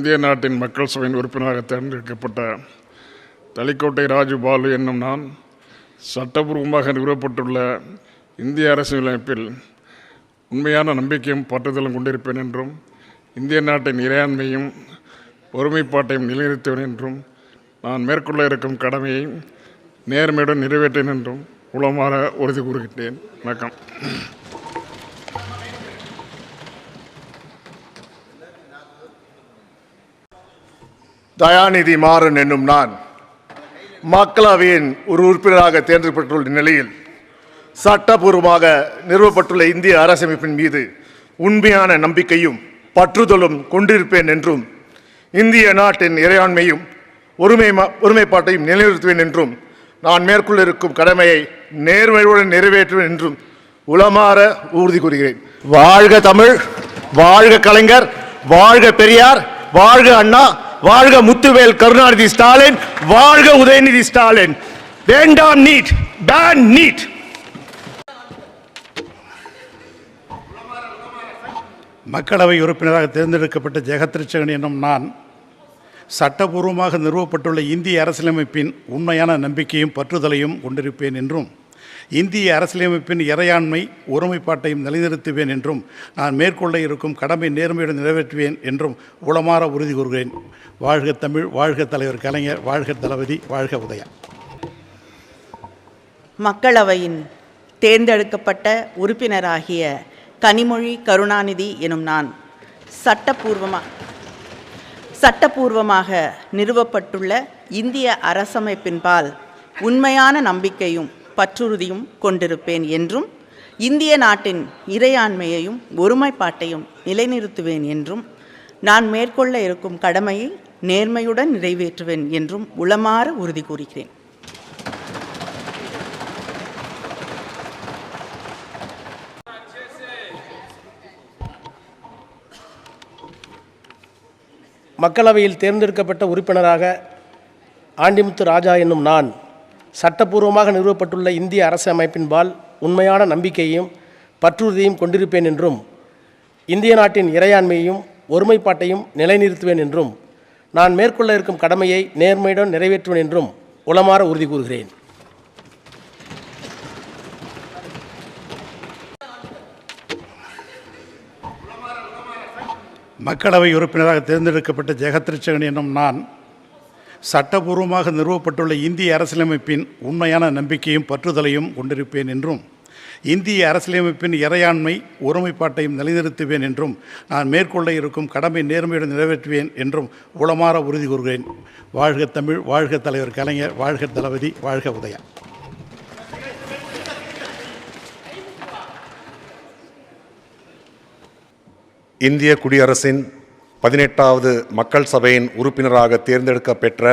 இந்திய நாட்டின் மக்கள் சபையின் உறுப்பினராக தேர்ந்தெடுக்கப்பட்ட தலிக்கோட்டை ராஜு பாலு என்னும் நான் சட்டபூர்வமாக நிறுவப்பட்டுள்ள இந்திய அரசியலமைப்பில் உண்மையான நம்பிக்கையும் பற்றுதலும் கொண்டிருப்பேன் என்றும் இந்திய நாட்டின் இறையாண்மையும் ஒருமைப்பாட்டையும் நிலைநிறுத்துவேன் என்றும் நான் மேற்கொள்ள இருக்கும் கடமையை நேர்மையுடன் நிறைவேற்றேன் என்றும் உளமாற உறுதி கூறுகின்றேன். வணக்கம். தயாநிதி மாறன் என்னும் நான் மக்களவையின் ஒரு உறுப்பினராக தேர்ந்தெடுக்கப்பட்டுள்ள நிலையில் சட்டபூர்வமாக நிறுவப்பட்டுள்ள இந்திய அரசமைப்பின் மீது உண்மையான நம்பிக்கையும் பற்றுதலும் கொண்டிருப்பேன் என்றும் இந்திய நாட்டின் இறையாண்மையும் ஒருமை ஒருமைப்பாட்டையும் நிலைநிறுத்துவேன் என்றும் நான் மேற்கொள்ள இருக்கும் கடமையை நேர்மையுடன் நிறைவேற்றுவேன் என்றும் உளமாற உறுதி கூறுகிறேன். வாழ்க தமிழ் வாழ்க கலைஞர் வாழ்க பெரியார் வாழ்க அண்ணா வாழ்க முத்துவேல் கருணாநிதி ஸ்டாலின் வாழ்க உதயநிதி ஸ்டாலின். வேண்டாம் நீட் பேன் நீட். மக்களவை உறுப்பினராக தேர்ந்தெடுக்கப்பட்ட ஜெகத்ரிச்சகன் என்னும் நான் சட்டபூர்வமாக நிறுவப்பட்டுள்ள இந்திய அரசியலமைப்பின் உண்மையான நம்பிக்கையும் பற்றுதலையும் கொண்டிருப்பேன் என்றும் இந்திய அரசியலமைப்பின் இறையாண்மை ஒருமைப்பாட்டையும் நிலைநிறுத்துவேன் என்றும் நான் மேற்கொள்ள இருக்கும் கடமை நேர்மையுடன் நிறைவேற்றுவேன் என்றும் உளமாற உறுதி கூறுகிறேன். வாழ்க தமிழ் வாழ்க தலைவர் கலைஞர் வாழ்க தளபதி வாழ்க உதயா. மக்களவையின் தேர்ந்தெடுக்கப்பட்ட உறுப்பினராகிய கனிமொழி கருணாநிதி எனும் நான் சட்டப்பூர்வமாக சட்டப்பூர்வமாக நிறுவப்பட்டுள்ள இந்திய அரசமைப்பின்பால் உண்மையான நம்பிக்கையும் பற்றுறுதியும் கொண்டிருப்பேன் என்றும் இந்திய நாட்டின் இறையாண்மையையும் ஒருமைப்பாட்டையும் நிலைநிறுத்துவேன் என்றும் நான் மேற்கொள்ள இருக்கும் கடமையை நேர்மையுடன் நிறைவேற்றுவேன் என்றும் உளமாற உறுதி கூறுகிறேன். மக்களவையில் தேர்ந்தெடுக்கப்பட்ட உறுப்பினராக ஆண்டிமுத்து ராஜா என்னும் நான் சட்டப்பூர்வமாக நிறுவப்பட்டுள்ள இந்திய அரசு அமைப்பின்பால் உண்மையான நம்பிக்கையும் பற்றுறுதியும் கொண்டிருப்பேன் என்றும் இந்திய நாட்டின் இறையாண்மையையும் ஒருமைப்பாட்டையும் நிலைநிறுத்துவேன் என்றும் நான் மேற்கொள்ள இருக்கும் கடமையை நேர்மையுடன் நிறைவேற்றுவேன் என்றும் உளமாற உறுதி கூறுகிறேன். மக்களவை உறுப்பினராக தேர்ந்தெடுக்கப்பட்ட ஜெகத்ரிச்சகன் என்னும் நான் சட்டபூர்வமாக நிறுவப்பட்டுள்ள இந்திய அரசியலமைப்பின் உண்மையான நம்பிக்கையும் பற்றுதலையும் கொண்டிருப்பேன் என்றும் இந்திய அரசியலமைப்பின் இறையாண்மை ஒருமைப்பாட்டையும் நிலைநிறுத்துவேன் என்றும் நான் மேற்கொள்ள இருக்கும் கடமை நேர்மையுடன் நிறைவேற்றுவேன் என்றும் உளமாற உறுதி கூறுகிறேன். வாழ்க தமிழ் வாழ்க தலைவர் கலைஞர் வாழ்க தளபதி வாழ்க உதயா இந்திய குடியரசின் பதினெட்டாவது மக்கள் சபையின் உறுப்பினராக தேர்ந்தெடுக்க பெற்ற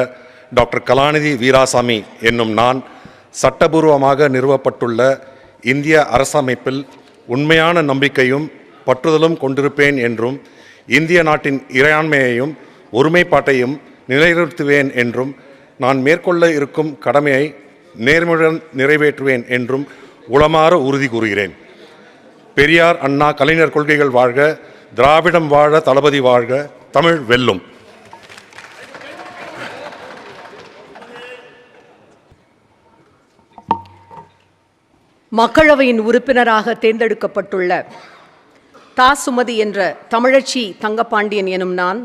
டாக்டர் கலாநிதி வீராசாமி என்னும் நான் சட்டபூர்வமாக நிறுவப்பட்டுள்ள இந்திய அரசமைப்பில் உண்மையான நம்பிக்கையும் பற்றுதலும் கொண்டிருப்பேன் என்றும் இந்திய நாட்டின் இறையாண்மையையும் ஒருமைப்பாட்டையும் நிலைநிறுத்துவேன் என்றும் நான் மேற்கொள்ள இருக்கும் கடமையை நேர்மையுடன் நிறைவேற்றுவேன் என்றும் உளமாற உறுதி கூறுகிறேன். பெரியார் அண்ணா கலைஞர் கொள்கைகள் வாழ்க திராவிடம் வாழ தளபதி வாழ்க தமிழ் வெல்லும். மக்களவையின் உறுப்பினராக தேர்ந்தெடுக்கப்பட்டுள்ள தா. சுமதி என்ற தமிழச்சி தங்கப்பாண்டியன் எனும் நான்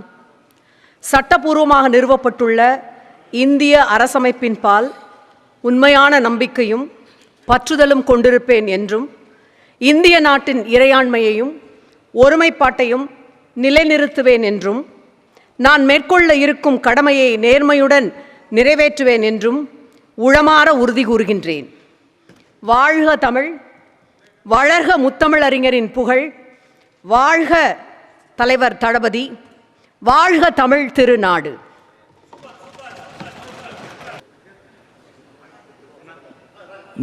சட்டபூர்வமாக நிறுவப்பட்டுள்ள இந்திய அரசமைப்பின் பால் உண்மையான நம்பிக்கையும் பற்றுதலும் கொண்டிருப்பேன் என்றும் இந்திய நாட்டின் இறையாண்மையையும் ஒருமைப்பாட்டையும் நிலைநிறுத்துவேன் என்றும் நான் மேற்கொள்ள இருக்கும் கடமையை நேர்மையுடன் நிறைவேற்றுவேன் என்றும் உளமாற உறுதி கூறுகின்றேன். வாழ்க தமிழ் வளர்க முத்தமிழறிஞரின் புகழ் வாழ்க தலைவர் தளபதி வாழ்க தமிழ் திருநாடு.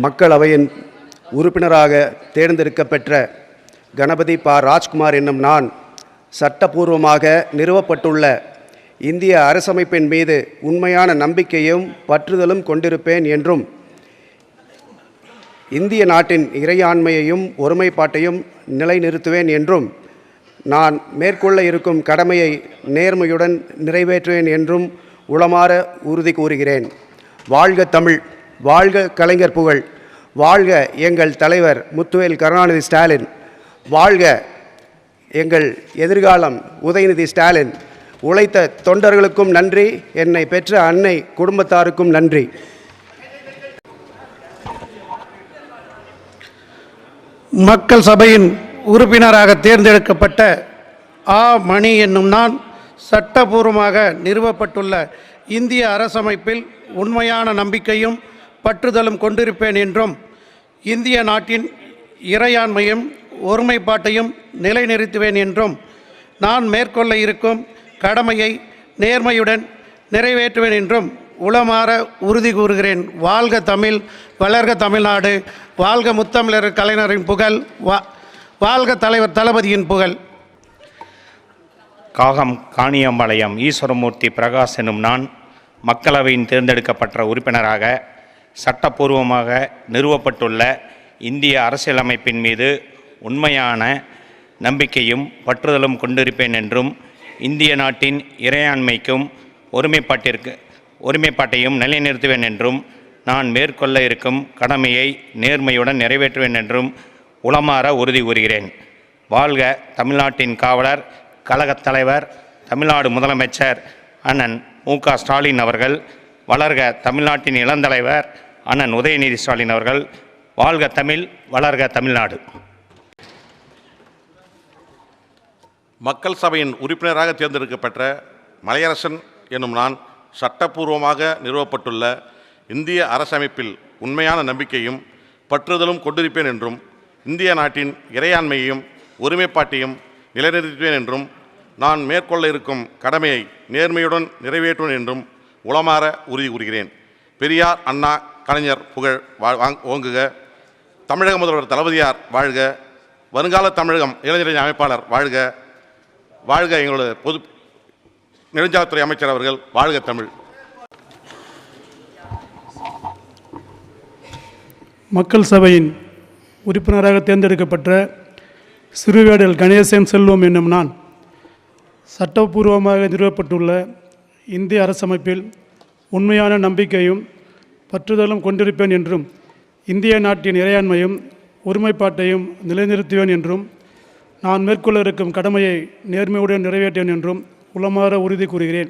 மக்களவையின் உறுப்பினராக தேர்ந்தெடுக்கப்பெற்ற கணபதி பா ராஜ்குமார் என்னும் நான் சட்டபூர்வமாக நிறுவப்பட்டுள்ள இந்திய அரசமைப்பின் மீது உண்மையான நம்பிக்கையும் பற்றுதலும் கொண்டிருப்பேன் என்றும் இந்திய நாட்டின் இறையாண்மையையும் ஒருமைப்பாட்டையும் நிலைநிறுத்துவேன் என்றும் நான் மேற்கொள்ள இருக்கும் கடமையை நேர்மையுடன் நிறைவேற்றுவேன் என்றும் உளமாற உறுதி கூறுகிறேன். வாழ்க தமிழ் வாழ்க கலைஞர் புகழ் வாழ்க எங்கள் தலைவர் முத்துவேல் கருணாநிதி ஸ்டாலின். வாழ்க. எங்கள் எதிர்காலம் உதயநிதி ஸ்டாலின். உழைத்த தொண்டர்களுக்கும் நன்றி. என்னை பெற்ற அன்னை குடும்பத்தாருக்கும் நன்றி. மக்கள் சபையின் உறுப்பினராக தேர்ந்தெடுக்கப்பட்ட ஆ. மணி என்னும் நான் சட்டபூர்வமாக நிறுவப்பட்டுள்ள இந்திய அரசமைப்பில் உண்மையான நம்பிக்கையும் பற்றுதலும் கொண்டிருப்பேன் என்றும் இந்திய நாட்டின் இறையாண்மையும் ஒருமைப்பாட்டையும் நிலைநிறுத்துவேன் என்றும் நான் மேற்கொள்ள இருக்கும் கடமையை நேர்மையுடன் நிறைவேற்றுவேன் என்றும் உளமாற உறுதி கூறுகிறேன். வாழ்க தமிழ் வளர்க தமிழ்நாடு வாழ்க முத்தமிழர் கலைஞரின் புகழ் வா வாழ்க தலைவர் தளபதியின் புகழ். காகம் காணியம்பாளையம் ஈஸ்வரமூர்த்தி பிரகாஷ் எனும் நான் மக்களவையின் தேர்ந்தெடுக்கப்பட்ட உறுப்பினராக சட்டப்பூர்வமாக நிறுவப்பட்டுள்ள இந்திய அரசியலமைப்பின் மீது உண்மையான நம்பிக்கையும் பற்றுதலும் கொண்டிருப்பேன் என்றும் இந்திய நாட்டின் இறையாண்மைக்கும் ஒருமைப்பாட்டிற்கு ஒருமைப்பாட்டையும் நிலைநிறுத்துவேன் என்றும் நான் மேற்கொள்ள இருக்கும் கடமையை நேர்மையுடன் நிறைவேற்றுவேன் என்றும் உளமாற உறுதி கூறுகிறேன். வாழ்க தமிழ்நாட்டின் காவலர் கழகத் தலைவர் தமிழ்நாடு முதலமைச்சர் அண்ணன் மு க ஸ்டாலின் அவர்கள் வளர்க தமிழ்நாட்டின் இளந்தலைவர் அண்ணன் உதயநிதி ஸ்டாலின் அவர்கள் வாழ்க தமிழ் வளர்க தமிழ்நாடு. மக்கள் சபையின் உறுப்பினராக தேர்ந்தெடுக்கப்பட்ட மலையரசன் எனும் நான் சட்டப்பூர்வமாக நிறுவப்பட்டுள்ள இந்திய அரசமைப்பில் உண்மையான நம்பிக்கையும் பற்றுதலும் கொண்டிருப்பேன் என்றும் இந்திய நாட்டின் இறையாண்மையையும் ஒருமைப்பாட்டையும் நிலைநிறுத்துவேன் என்றும் நான் மேற்கொள்ள இருக்கும் கடமையை நேர்மையுடன் நிறைவேற்றுவேன் என்றும் உளமாற உறுதி கூறுகிறேன். பெரியார் அண்ணா கலைஞர் புகழ் வா- வாங்- ஓங்குக. தமிழக முதல்வர் தளபதியார் வாழ்க. வருங்கால தமிழகம் இளைஞரணி அமைப்பாளர் வாழ்க. வாழ்க எங்களோட பொது நெடுஞ்சாலைத்துறை அமைச்சர் அவர்கள் வாழ்க தமிழ். மக்கள் சபையின் உறுப்பினராக தேர்ந்தெடுக்கப்பட்ட சிறுவேடல் கணேசன் செல்வம் என்னும் நான் சட்டப்பூர்வமாக நிறுவப்பட்டுள்ள இந்திய அரசமைப்பில் உண்மையான நம்பிக்கையும் பற்றுதலும் கொண்டிருப்பேன் என்றும் இந்திய நாட்டின் இறையாண்மையும் ஒருமைப்பாட்டையும் நிலைநிறுத்துவேன் என்றும் நான் மேற்கொள்ள இருக்கும் கடமையை நேர்மையுடன் நிறைவேற்றேன் என்றும் உளமாற உறுதி கூறுகிறேன்.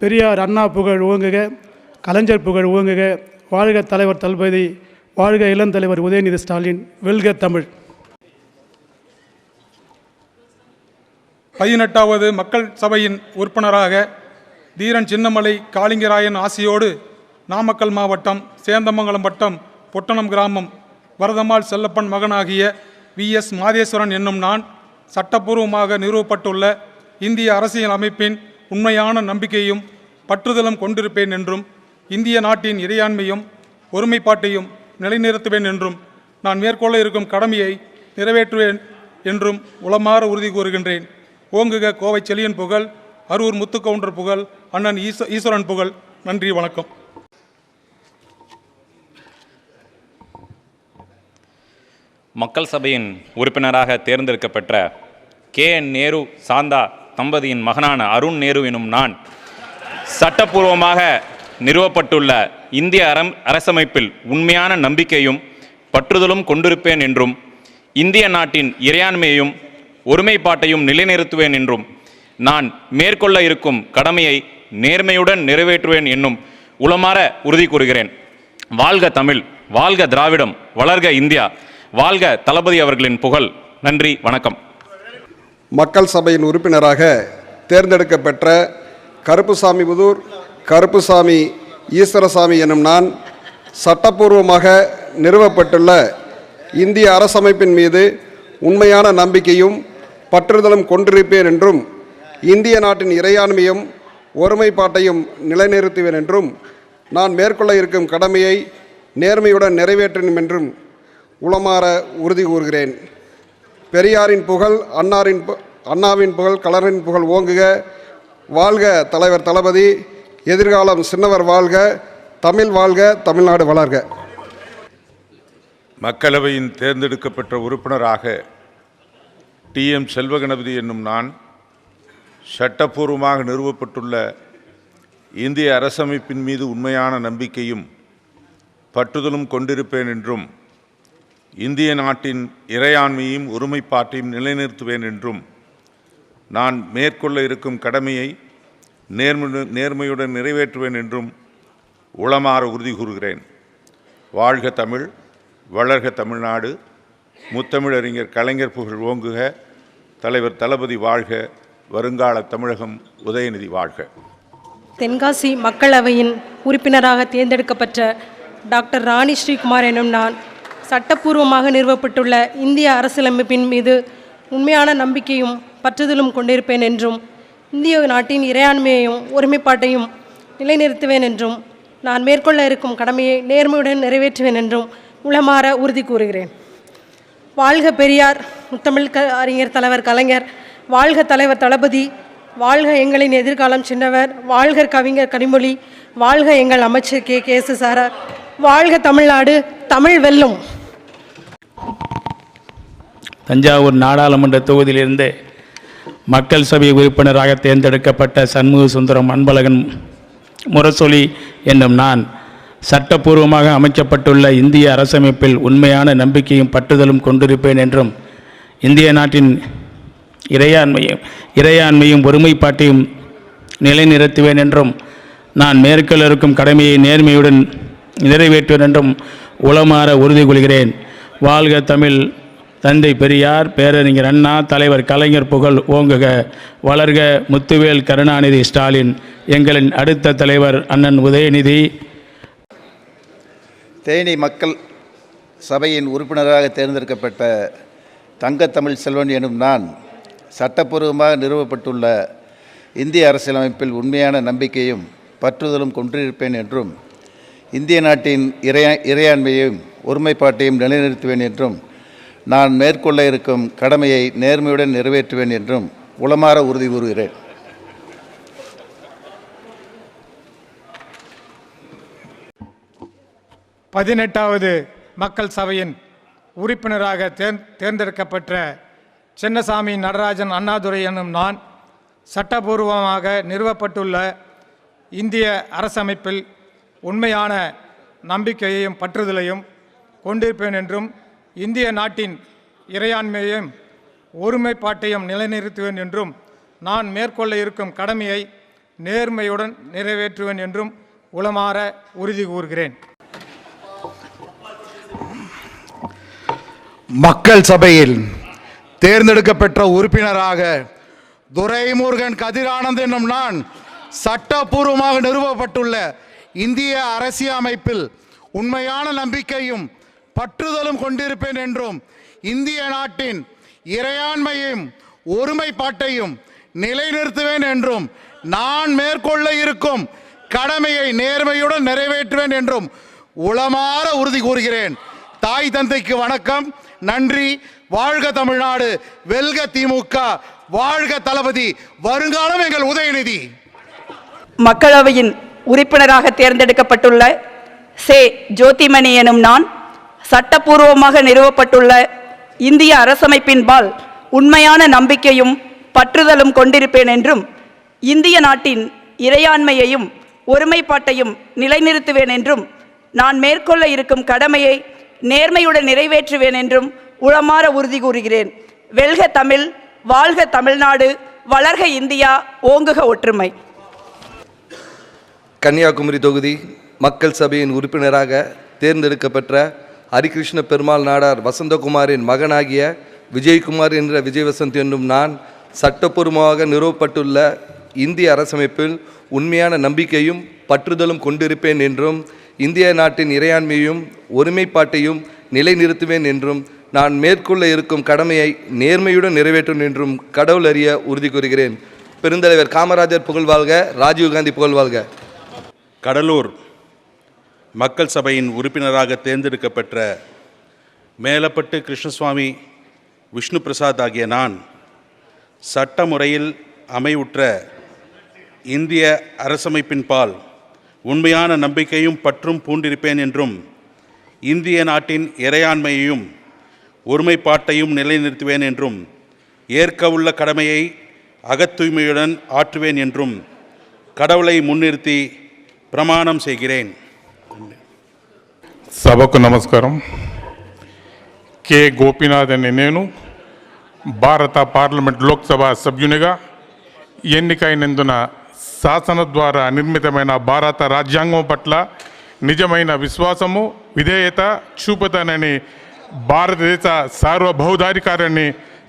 பெரியார் அண்ணா புகழ் ஓங்குக கலைஞர் புகழ் ஓங்குக வாழ்க தலைவர் தளபதி வாழ்க இளந்தலைவர் உதயநிதி ஸ்டாலின் வெல்க தமிழ். பதினெட்டாவது மக்கள் சபையின் உறுப்பினராக தீரன் சின்னமலை காளிங்கராயன் ஆசியோடு நாமக்கல் மாவட்டம் சேந்தமங்கலம் வட்டம் பொட்டணம் கிராமம் வரதம்மாள் செல்லப்பன் மகனாகிய வி. எஸ். மாதேஸ்வரன் என்னும் நான் சட்டப்பூர்வமாக நிறுவப்பட்டுள்ள இந்திய அரசியல் அமைப்பின் உண்மையான நம்பிக்கையும் பற்றுதலும் கொண்டிருப்பேன் என்றும் இந்திய நாட்டின் இறையாண்மையும் ஒருமைப்பாட்டையும் நிலைநிறுத்துவேன் என்றும் நான் மேற்கொள்ள இருக்கும் கடமையை நிறைவேற்றுவேன் என்றும் உளமாற உறுதி கூறுகின்றேன். ஓங்குக கோவை செலியன் புகழ் அரூர் முத்துக்கவுண்டர் புகழ் அண்ணன் ஈஸ்வ ஈஸ்வரன் புகழ். நன்றி வணக்கம். மக்கள் சபையின் உறுப்பினராக தேர்ந்தெடுக்கப்பட்ட கே. என். நேரு சாந்தா தம்பதியின் மகனான அருண் நேரு எனும் நான் சட்டப்பூர்வமாக நிறுவப்பட்டுள்ள இந்திய அரம் அரசமைப்பில் உண்மையான நம்பிக்கையும் பற்றுதலும் கொண்டிருப்பேன் என்றும் இந்திய நாட்டின் இறையாண்மையையும் ஒருமைப்பாட்டையும் நிலைநிறுத்துவேன் என்றும் நான் மேற்கொள்ள இருக்கும் கடமையை நேர்மையுடன் நிறைவேற்றுவேன் என்னும் உளமாற உறுதி கூறுகிறேன். வாழ்க தமிழ் வாழ்க திராவிடம் வளர்க இந்தியா. வாழ்க தளபதி அவர்களின் புகழ். நன்றி வணக்கம். மக்கள் சபையின் உறுப்பினராக தேர்ந்தெடுக்கப்பெற்ற கருப்புசாமி புதூர் கருப்புசாமி ஈஸ்வரசாமி எனும் நான் சட்டப்பூர்வமாக நிறுவப்பட்டுள்ள இந்திய அரசமைப்பின் மீது உண்மையான நம்பிக்கையும் பற்றுதலும் கொண்டிருப்பேன் என்றும் இந்திய நாட்டின் இறையாண்மையும் ஒருமைப்பாட்டையும் நிலைநிறுத்துவேன் என்றும் நான் மேற்கொள்ள இருக்கும் கடமையை நேர்மையுடன் நிறைவேற்றும் என்றும் உளமாற உறுதி கூறுகிறேன். பெரியாரின் புகழ் அன்னாரின் பு- அண்ணாவின் புகழ் கலரின் புகழ் ஓங்குக. வாழ்க தலைவர் தளபதி. எதிர்காலம் சின்னவர் வாழ்க. தமிழ் வாழ்க தமிழ்நாடு வளர்க. மக்களவையின் தேர்ந்தெடுக்கப்பட்ட உறுப்பினராக டி. எம். செல்வகணபதி என்னும் நான் சட்டப்பூர்வமாக நிறுவப்பட்டுள்ள இந்திய அரசமைப்பின் மீது உண்மையான நம்பிக்கையும் பற்றுதலும் கொண்டிருப்பேன் என்றும் இந்திய நாட்டின் இறையாண்மையும் ஒருமைப்பாட்டையும் நிலைநிறுத்துவேன் என்றும் நான் மேற்கொள்ள இருக்கும் கடமையை நேர்மு நேர்மையுடன் நிறைவேற்றுவேன் என்றும் உளமாற உறுதி கூறுகிறேன். வாழ்க தமிழ் வளர்க தமிழ்நாடு முத்தமிழறிஞர் கலைஞர் புகழ் ஓங்குக தலைவர் தளபதி வாழ்க வருங்கால தமிழகம் உதயநிதி வாழ்க. தென்காசி மக்களவையின் உறுப்பினராக தேர்ந்தெடுக்கப்பட்ட டாக்டர் ராணி ஸ்ரீகுமார் எனும் நான் சட்டப்பூர்வமாக நிறுவப்பட்டுள்ள இந்திய அரசியலமைப்பின் மீது உண்மையான நம்பிக்கையும் பற்றுதலும் கொண்டிருப்பேன் என்றும் இந்திய நாட்டின் இறையாண்மையையும் ஒருமைப்பாட்டையும் நிலைநிறுத்துவேன் என்றும் நான் மேற்கொள்ள இருக்கும் கடமையை நேர்மையுடன் நிறைவேற்றுவேன் என்றும் உளமாற உறுதி கூறுகிறேன். வாழ்க பெரியார் முத்தமிழ் க அறிஞர் தலைவர் கலைஞர் வாழ்க தலைவர் தளபதி வாழ்க எங்களின் எதிர்காலம் சின்னவர் வாழ்க கவிஞர் கனிமொழி வாழ்க எங்கள் அமைச்சர் கே கே எஸ் சாரார் வாழ்க தமிழ்நாடு தமிழ் வெல்லும். தஞ்சாவூர் நாடாளுமன்ற தொகுதியிலிருந்து மக்கள் சபை உறுப்பினராக தேர்ந்தெடுக்கப்பட்ட சண்முக சுந்தரம் அன்பழகன் முரசொலி என்னும் நான் சட்டப்பூர்வமாக அமைக்கப்பட்டுள்ள இந்திய அரசமைப்பில் உண்மையான நம்பிக்கையும் பட்டுதலும் கொண்டிருப்பேன் என்றும் இந்திய நாட்டின் இறையாண்மையும் இறையாண்மையும் ஒருமைப்பாட்டையும் நிலைநிறுத்துவேன் என்றும் நான் மேற்கொள்ள இருக்கும் கடமையை நேர்மையுடன் நிறைவேற்றுவேன் என்றும் உளமாற உறுதி கொள்கிறேன். வாழ்க தமிழ் தந்தை பெரியார் பேரறிஞர் அண்ணா தலைவர் கலைஞர் புகழ் ஓங்குக. வளர்க முத்துவேல் கருணாநிதி ஸ்டாலின் எங்களின் அடுத்த தலைவர் அண்ணன் உதயநிதி. தேனி மக்கள் சபையின் உறுப்பினராக தேர்ந்தெடுக்கப்பட்ட தங்கத்தமிழ் செல்வன் எனும் நான் சட்டப்பூர்வமாக நிறுவப்பட்டுள்ள இந்திய அரசியலமைப்பில் உண்மையான நம்பிக்கையும் பற்றுதலும் கொன்றிருப்பேன் என்றும் இந்திய நாட்டின் இறையா இறையாண்மையையும் ஒருமைப்பாட்டையும் நிலைநிறுத்துவேன் என்றும் நான் மேற்கொள்ள இருக்கும் கடமையை நேர்மையுடன் நிறைவேற்றுவேன் என்றும் உளமாற உறுதி கூறுகிறேன். பதினெட்டாவது மக்கள் சபையின் உறுப்பினராக தேர் தேர்ந்தெடுக்கப்பட்ட சின்னசாமி நடராஜன் அண்ணாதுரை எனும் நான் சட்டபூர்வமாக நிறுவப்பட்டுள்ள இந்திய அரசமைப்பில் உண்மையான நம்பிக்கையையும் பற்றுதலையும் கொண்டிருப்பேன் என்றும் இந்திய நாட்டின் இறையாண்மையையும் ஒருமைப்பாட்டையும் நிலைநிறுத்துவேன் என்றும் நான் மேற்கொள்ள இருக்கும் கடமையை நேர்மையுடன் நிறைவேற்றுவேன் என்றும் உளமாற உறுதி கூறுகிறேன். மக்கள் சபையில் தேர்ந்தெடுக்கப்பெற்ற உறுப்பினராக துரைமுருகன் கதிரானந்த் என்னும் நான் சட்டப்பூர்வமாக நிறுவப்பட்டுள்ள இந்திய அரசியலமைப்பில் உண்மையான நம்பிக்கையும் பற்றுதலும் கொண்டிருப்பேன் என்றும் இந்திய நாட்டின் இறையாண்மையும் ஒருமைப்பாட்டையும் நிலைநிறுத்துவேன் என்றும் நான் மேற்கொள்ள இருக்கும் கடமையை நேர்மையுடன் நிறைவேற்றுவேன் என்றும் உளமாற உறுதி கூறுகிறேன். தாய் தந்தைக்கு வணக்கம். நன்றி. வாழ்க தமிழ்நாடு. வெல்க திமுக. வாழ்க தளபதி. வருங்காலம் எங்கள் உதயநிதி. மக்களவையின் உறுப்பினராக தேர்ந்தெடுக்கப்பட்டுள்ள சே. ஜோதிமணி எனும் நான் சட்டப்பூர்வமாக நிறுவப்பட்டுள்ள இந்திய அரசமைப்பின்பால் உண்மையான நம்பிக்கையும் பற்றுதலும் கொண்டிருப்பேன் என்றும் இந்திய நாட்டின் இறையாண்மையையும் ஒருமைப்பாட்டையும் நிலைநிறுத்துவேன் என்றும் நான் மேற்கொள்ள இருக்கும் கடமையை நேர்மையுடன் நிறைவேற்றுவேன் என்றும் உளமாற உறுதி கூறுகிறேன். வெல்க தமிழ் வாழ்க தமிழ்நாடு வளர்க இந்தியா ஓங்குக ஒற்றுமை. கன்னியாகுமரி தொகுதி மக்கள் சபையின் உறுப்பினராக தேர்ந்தெடுக்கப்பெற்ற ஹரிகிருஷ்ண பெருமாள் நாடார் வசந்தகுமாரின் மகனாகிய விஜயகுமார் என்ற விஜயவசந்த் என்னும் நான் சட்டப்பூர்வமாக நிறுவப்பட்டுள்ள இந்திய அரசமைப்பில் உண்மையான நம்பிக்கையும் பற்றுதலும் கொண்டிருப்பேன் என்றும் இந்திய நாட்டின் இறையாண்மையும் ஒருமைப்பாட்டையும் நிலைநிறுத்துவேன் என்றும் நான் மேற்கொள்ள இருக்கும் கடமையை நேர்மையுடன் நிறைவேற்றும் என்றும் கடவுள் அறிய உறுதி கூறுகிறேன். பெருந்தலைவர் காமராஜர் புகழ்வாழ்க ராஜீவ்காந்தி புகழ்வாழ்க. கடலூர் மக்கள் சபையின் உறுப்பினராக தேர்ந்தெடுக்கப்பெற்ற மேலப்பட்டு கிருஷ்ணசுவாமி விஷ்ணு பிரசாத் ஆகிய நான் சட்ட முறையில் அமைவுற்ற இந்திய அரசமைப்பின்பால் உண்மையான நம்பிக்கையும் பற்றும் பூண்டிருப்பேன் என்றும் இந்திய நாட்டின் இறையாண்மையையும் ஒருமைப்பாட்டையும் நிலைநிறுத்துவேன் என்றும் ஏற்கவுள்ள கடமையை அகத்தூய்மையுடன் ஆற்றுவேன் என்றும் கடவுளை முன்னிறுத்தி பிரமாணம் செய்கிறேன் సభకు నమస్కారం కె గోపీనాథ్ అనే నేను భారత పార్లమెంట్ లోక్సభ సభ్యునిగా ఎన్నికైనందున శాసన ద్వారా నిర్మితమైన భారత రాజ్యాంగం పట్ల నిజమైన విశ్వాసము విధేయత చూపుతానని భారతదేశ సార్వభౌధాధికారాన్ని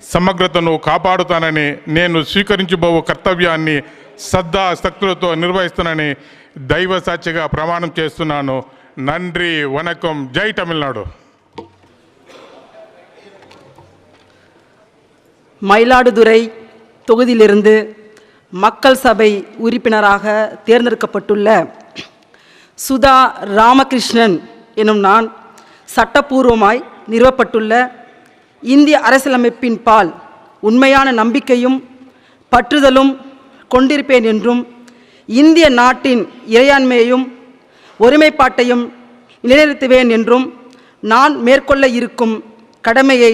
సమగ్రతను కాపాడుతానని నేను స్వీకరించబో కర్తవ్యాన్ని శ్రద్ధా శక్తులతో నిర్వహిస్తానని దైవ సాక్షిగా ప్రమాణం చేస్తున్నాను நன்றி வணக்கம் ஜெய் தமிழ்நாடு மயிலாடுதுறை தொகுதியிலிருந்து மக்கள் சபை உறுப்பினராக தேர்ந்தெடுக்கப்பட்டுள்ள சுதா ராமகிருஷ்ணன் எனும் நான் சட்டப்பூர்வமாய் நிறுவப்பட்டுள்ள இந்திய அரசியலமைப்பின் பால் உண்மையான நம்பிக்கையும் பற்றுதலும் கொண்டிருப்பேன் என்றும் இந்திய நாட்டின் இறையாண்மையையும் ஒருமைப்பாட்டையும் நிலைநிறுத்துவேன் என்றும் நான் மேற்கொள்ள இருக்கும் கடமையை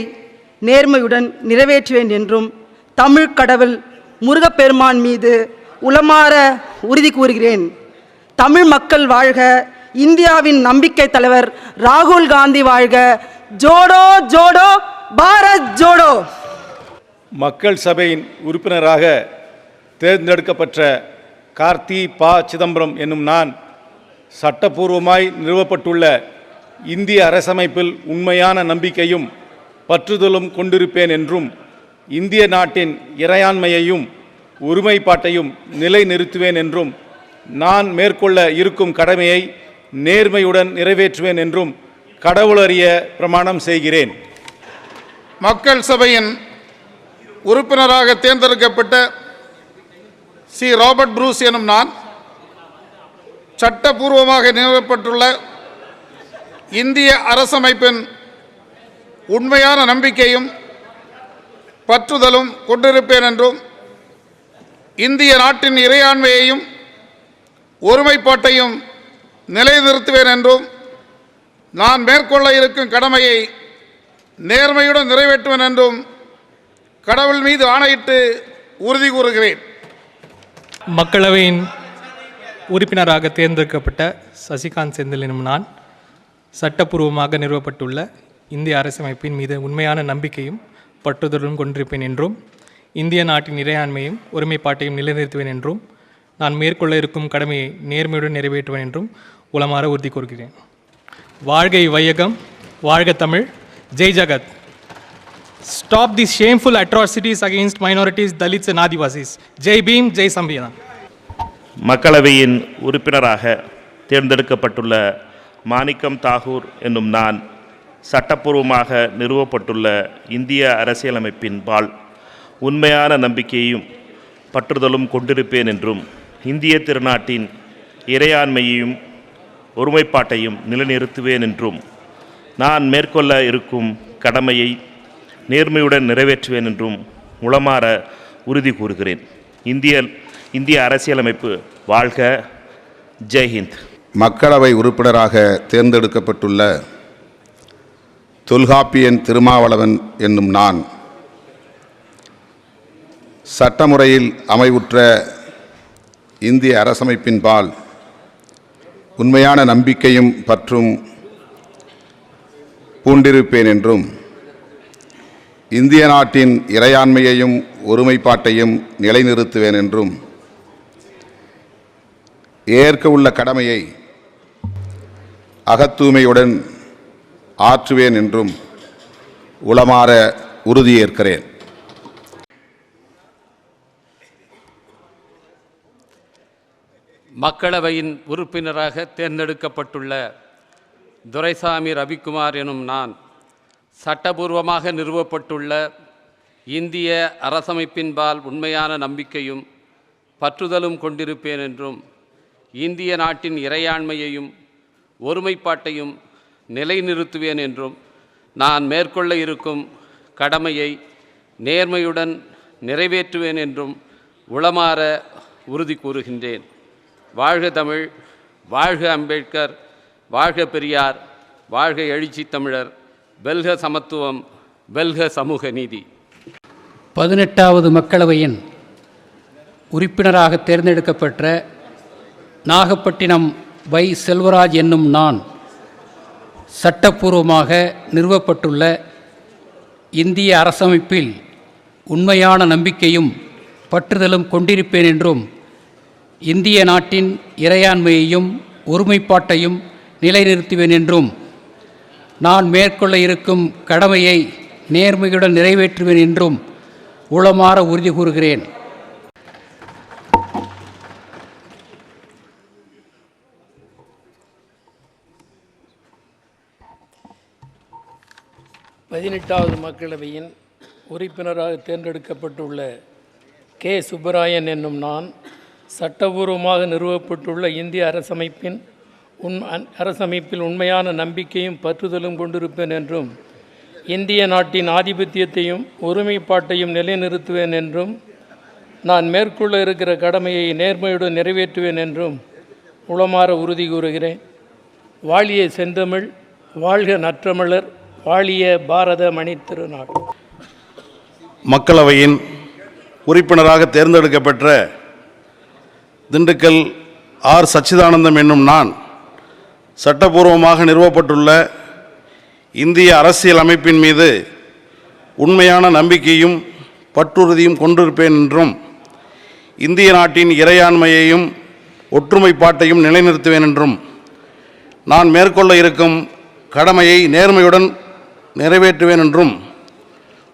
நேர்மையுடன் நிறைவேற்றுவேன் என்றும் தமிழ் கடவுள் முருகப்பெருமான் மீது உளமாற உறுதி கூறுகிறேன். தமிழ் மக்கள் வாழ்க இந்தியாவின் நம்பிக்கை தலைவர் ராகுல் காந்தி வாழ்க. ஜோடோ ஜோடோ பாரத் ஜோடோ. மக்கள் சபையின் உறுப்பினராக தேர்ந்தெடுக்கப்பட்ட கார்த்தி பா சிதம்பரம் என்னும் நான் சட்டப்பூர்வமாய் நிறுவப்பட்டுள்ள இந்திய அரசமைப்பில் உண்மையான நம்பிக்கையும் பற்றுதலும் கொண்டிருப்பேன் என்றும் இந்திய நாட்டின் இறையாண்மையையும் ஒருமைப்பாட்டையும் நிலைநிறுத்துவேன் என்றும் நான் மேற்கொள்ள இருக்கும் கடமையை நேர்மையுடன் நிறைவேற்றுவேன் என்றும் கடவுளறிய பிரமாணம் செய்கிறேன். மக்கள் சபையின் உறுப்பினராக தேர்ந்தெடுக்கப்பட்ட சி. ராபர்ட் ப்ரூஸ் எனும் நான் சட்டபூர்வமாக நிறுவப்பட்டுள்ள இந்திய அரசமைப்பின் உண்மையான நம்பிக்கையும் பற்றுதலும் கொண்டிருப்பேன் என்றும் இந்திய நாட்டின் இறையாண்மையையும் ஒருமைப்பாட்டையும் நிலைநிறுத்துவேன் என்றும் நான் மேற்கொள்ள இருக்கும் கடமையை நேர்மையுடன் நிறைவேற்றுவேன் என்றும் கடவுள் மீது ஆணையிட்டு உறுதி கூறுகிறேன். மக்களவையின் உறுப்பினராக தேர்ந்தெடுக்கப்பட்ட சசிகாந்த் செந்தில் எனும் நான் சட்டப்பூர்வமாக நிறுவப்பட்டுள்ள இந்திய அரசமைப்பின் மீது உண்மையான நம்பிக்கையும் பற்றுதலும் கொண்டிருப்பேன் என்றும் இந்திய நாட்டின் இறையாண்மையும் ஒருமைப்பாட்டையும் நிலைநிறுத்துவேன் என்றும் நான் மேற்கொள்ள இருக்கும் கடமையை நேர்மையுடன் நிறைவேற்றுவேன் என்றும் உளமாற உறுதி கூறுகிறேன். வாழ்கை வையகம் வாழ்க Tamil Jai Jagat. Stop the shameful atrocities against minorities Dalits and Adivasis Jai Bhim Jai Samvidhan மக்களவையின் உறுப்பினராக தேர்ந்தெடுக்கப்பட்டுள்ள மாணிக்கம் தாகூர் என்னும் நான் சட்டப்பூர்வமாக நிறுவப்பட்டுள்ள இந்திய அரசியலமைப்பின் பால் உண்மையான நம்பிக்கையும் பற்றுதலும் கொண்டிருப்பேன் என்றும் இந்திய திருநாட்டின் இறையாண்மையையும் ஒருமைப்பாட்டையும் நிலைநிறுத்துவேன் என்றும் நான் மேற்கொள்ள இருக்கும் கடமையை நேர்மையுடன் நிறைவேற்றுவேன் என்றும் உளமாற உறுதி கூறுகிறேன். இந்திய இந்திய அரசியலமைப்பு வாழ்க ஜெய்ஹிந்த் மக்களவை உறுப்பினராக தேர்ந்தெடுக்கப்பட்டுள்ள தொல்காப்பியன் திருமாவளவன் என்னும் நான் சட்டமுறையில் அமைவுற்ற இந்திய அரசமைப்பின்பால் உண்மையான நம்பிக்கையும் பற்றும் பூண்டிருப்பேன் என்றும் இந்திய நாட்டின் இறையாண்மையையும் ஒருமைப்பாட்டையும் நிலைநிறுத்துவேன் என்றும் ஏற்க உள்ள கடமையை அகத்தூய்மையுடன் ஆற்றுவேன் என்றும் உளமாற உறுதியேற்கிறேன். மக்களவையின் உறுப்பினராக தேர்ந்தெடுக்கப்பட்டுள்ள துரைசாமி ரவிக்குமார் எனும் நான் சட்டபூர்வமாக நிறுவப்பட்டுள்ள இந்திய அரசமைப்பின்பால் உண்மையான நம்பிக்கையும் பற்றுதலும் கொண்டிருப்பேன் என்றும் இந்திய நாட்டின் இறையாண்மையையும் ஒருமைப்பாட்டையும் நிலைநிறுத்துவேன் என்றும் நான் மேற்கொள்ள இருக்கும் கடமையை நேர்மையுடன் நிறைவேற்றுவேன் என்றும் உளமாற உறுதி கூறுகின்றேன். வாழ்க தமிழ் வாழ்க அம்பேத்கர் வாழ்க பெரியார் வாழ்க எழுச்சி தமிழர். வெல்க சமத்துவம் வெல்க சமூக நீதி. பதினெட்டாவது மக்களவையின் உறுப்பினராக தேர்ந்தெடுக்கப்பெற்ற நாகப்பட்டினம் வை செல்வராஜ் என்னும் நான் சட்டப்பூர்வமாக நிறுவப்பட்டுள்ள இந்திய அரசமைப்பில் உண்மையான நம்பிக்கையும் பற்றுதலும் கொண்டிருப்பேன் என்றும் இந்திய நாட்டின் இறையாண்மையையும் ஒருமைப்பாட்டையும் நிலைநிறுத்துவேன் என்றும் நான் மேற்கொள்ள இருக்கும் கடமையை நேர்மையுடன் நிறைவேற்றுவேன் என்றும் உளமாற உறுதி கூறுகிறேன். பதினெட்டாவது மக்களவையின் உறுப்பினராக தேர்ந்தெடுக்கப்பட்டுள்ள கே. சுப்பராயன் என்னும் நான் சட்டபூர்வமாக நிறுவப்பட்டுள்ள இந்திய அரசமைப்பின் உண் அரசமைப்பில் உண்மையான நம்பிக்கையும் பற்றுதலும் கொண்டிருப்பேன் என்றும் இந்திய நாட்டின் ஆதிபத்தியத்தையும் ஒருமைப்பாட்டையும் நிலைநிறுத்துவேன் என்றும் நான் மேற்கொள்ள இருக்கிற கடமையை நேர்மையுடன் நிறைவேற்றுவேன் என்றும் உளமாற உறுதி கூறுகிறேன். வாழிய செந்தமிழ் வாழ்க நற்றமிழர் வாழிய பாரத மணி மக்களவையின் உறுப்பினராக தேர்ந்தெடுக்கப்பெற்ற திண்டுக்கல் ஆர். சச்சிதானந்தம் என்னும் நான் சட்டபூர்வமாக நிறுவப்பட்டுள்ள இந்திய அரசியல் அமைப்பின் மீது உண்மையான நம்பிக்கையும் பற்றுறுதியும் கொண்டிருப்பேன் என்றும் இந்திய நாட்டின் இறையாண்மையையும் ஒற்றுமைப்பாட்டையும் நிலைநிறுத்துவேன் என்றும் நான் மேற்கொள்ள இருக்கும் கடமையை நேர்மையுடன் நிறைவேற்றுவேன் என்றும்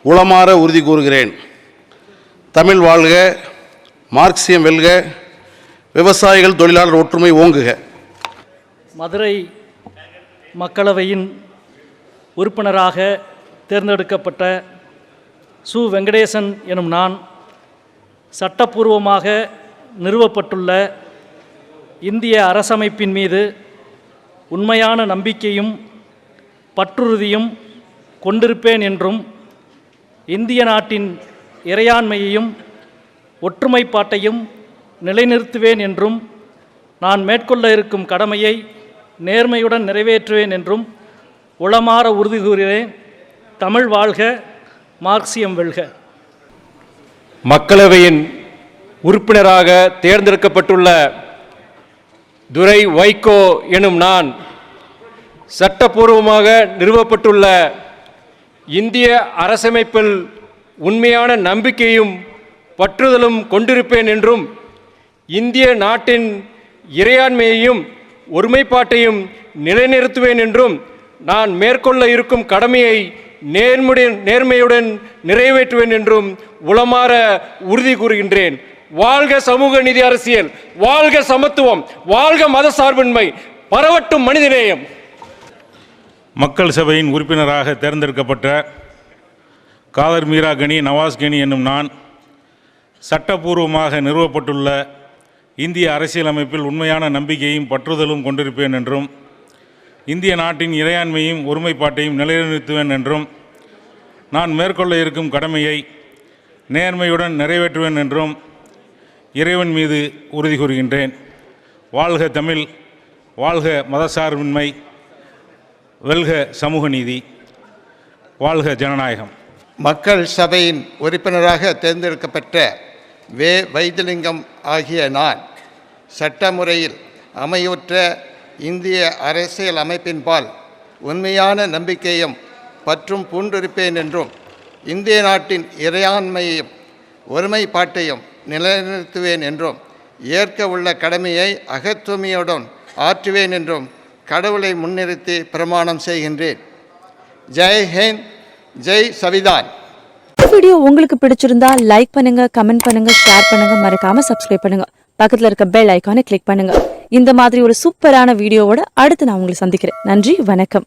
உளமாற உறுதி கூறுகிறேன். தமிழ் வாழ்க மார்க்சியம் வெல்க விவசாயிகள் தொழிலாளர் ஒற்றுமை ஓங்குக. மதுரை மக்களவையின் உறுப்பினராக தேர்ந்தெடுக்கப்பட்ட சு. வெங்கடேசன் எனும் நான் சட்டப்பூர்வமாக நிறுவப்பட்டுள்ள இந்திய அரசமைப்பின் மீது உண்மையான நம்பிக்கையும் பற்றுறுதியும் கொண்டிருப்பேன் என்றும் இந்திய நாட்டின் இறையாண்மையையும் ஒற்றுமைப்பாட்டையும் நிலைநிறுத்துவேன் என்றும் நான் மேற்கொள்ள இருக்கும் கடமையை நேர்மையுடன் நிறைவேற்றுவேன் என்றும் உளமாற உறுதி கூறுகிறேன் தமிழ் வாழ்க மார்க்சியம் வெல்க. மக்களவையின் உறுப்பினராக தேர்ந்தெடுக்கப்பட்டுள்ள துரை வைகோ எனும் நான் சட்டப்பூர்வமாக நிறுவப்பட்டுள்ள இந்திய அரசமைப்பில் உண்மையான நம்பிக்கையும் பற்றுதலும் கொண்டிருப்பேன் என்றும் இந்திய நாட்டின் இறையாண்மையையும் ஒருமைப்பாட்டையும் நிலைநிறுத்துவேன் என்றும் நான் மேற்கொள்ள இருக்கும் கடமையை நேர்முடன் நேர்மையுடன் நிறைவேற்றுவேன் என்றும் உளமாற உறுதி கூறுகின்றேன். வாழ்க சமூக நீதி அரசியல் வாழ்க சமத்துவம் வாழ்க மத சார்பின்மை பரவட்டும் மனிதநேயம். மக்கள் சபையின் உறுப்பினராக தேர்ந்தெடுக்கப்பட்ட காதர் மீரா கனி நவாஸ் கனி என்னும் நான் சட்டபூர்வமாக நிறுவப்பட்டுள்ள இந்திய அரசியலமைப்பில் உண்மையான நம்பிக்கையும் பற்றுதலும் கொண்டிருப்பேன் என்றும் இந்திய நாட்டின் இறையாண்மையும் ஒருமைப்பாட்டையும் நிலைநிறுத்துவேன் என்றும் நான் மேற்கொள்ள இருக்கும் கடமையை நேர்மையுடன் நிறைவேற்றுவேன் என்றும் இறைவன் மீது உறுதி கூறுகின்றேன். வாழ்க தமிழ் வாழ்க மதசார்பின்மை வெல்க சமூக நீதி. வாழ்க ஜனநாயகம். மக்கள் சபையின் உறுப்பினராக தேர்ந்தெடுக்கப்பட்ட வே வைத்திலிங்கம் ஆகிய நான் சட்டமுறையில் அமையுற்ற இந்திய அரசியல் அமைப்பின்பால் உண்மையான நம்பிக்கையும் பற்றும் பூண்டிருப்பேன் என்றும் இந்திய நாட்டின் இறையாண்மையையும் ஒருமைப்பாட்டையும் நிலைநிறுத்துவேன் என்றும் ஏற்க உள்ள கடமையை அகத்துமையுடன் ஆற்றுவேன் என்றும் கடவுளை முன்னிறுத்தி பிரமாணம் செய்கின்றேன். ஜெய் ஹிந்த் ஜெய் சவிதான். வீடியோ உங்களுக்கு பிடிச்சிருந்தா லைக் பண்ணுங்க கமெண்ட் பண்ணுங்க ஷேர் பண்ணுங்க மறக்காம சப்ஸ்கிரைப் பண்ணுங்க. பக்கத்துல இருக்க பெல் ஐக்கானை கிளிக் பண்ணுங்க. இந்த மாதிரி ஒரு சூப்பரான வீடியோவோட அடுத்து நான் உங்களை சந்திக்கிறேன். நன்றி வணக்கம்.